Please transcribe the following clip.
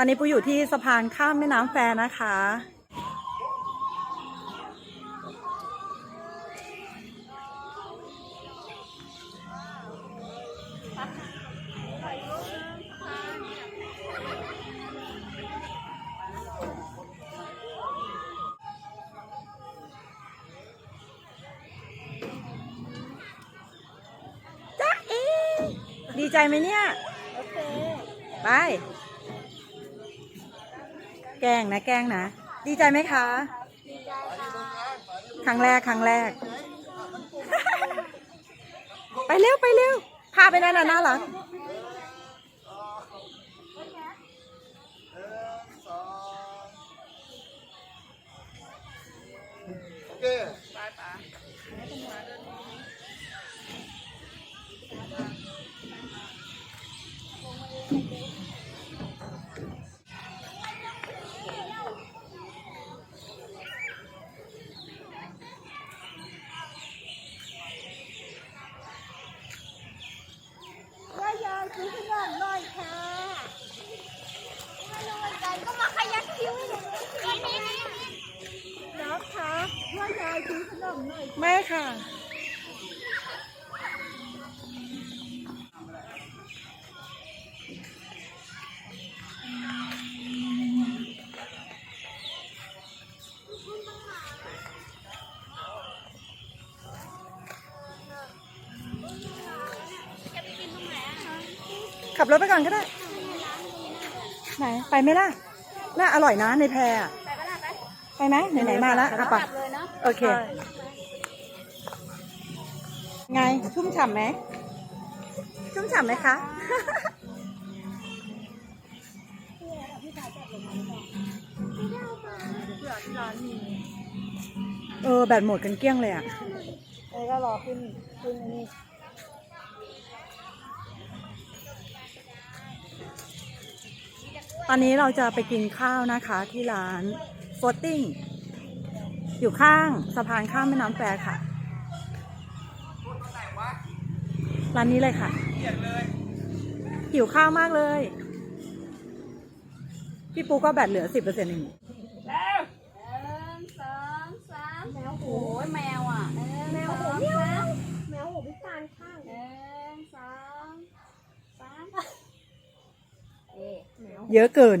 ตอนนี้ปูอยู่ที่สะพานข้ามแม่น้ำแฟนะคะจ๊ะเอดีใจไหมเนี่ย โอเค ไป แกล้งนะแกล้งนะ ดีใจไหมคะดีใจครั้งแรกครั้งแรก ไปเร็วไปเร็ว พาไปได้นะน่ารักโอเคย่ายายซื้อขนมหน่อยค่ะไม่รู้เหมือนกันก็มาขยันคิ้วให้หนูนี่นี่นี่ นะคะย่ายายซื้อขนมหน่อยไม่ค่ะ ขับรถไปก่อนก็ได้ ไหน ไปไหมล่ะ น่าอร่อยนะในแพรอะไปก็ได้ไปไปไหมไหนๆมาแล้วอะไป กลับเลยเนาะโอเค ไงชุ่มฉ่ำไหมชุ่มฉ่ำไหมคะเออแบตหมดกันเกลี้ยงเลยอะเอ้ก็รอขึ้นขึ้นอันนี่ตอนนี้เราจะไปกินข้าวนะคะที่ร้านโฟตติ้ง อยู่ข้างสะพานข้ามแม่น้ำแฟร์ค่ะ ร้านนี้เลยค่ะหิวข้าวมากเลย พี่ปูก็แบตเหลือสิบเปอร์เซ็นต์เองหนึ่งสองสามแมวโอ้ยแมวอะแมวโหแมวแมวโหพิการข้างหนึ่งสองสามเอ๊ะแมวเยอะเกิน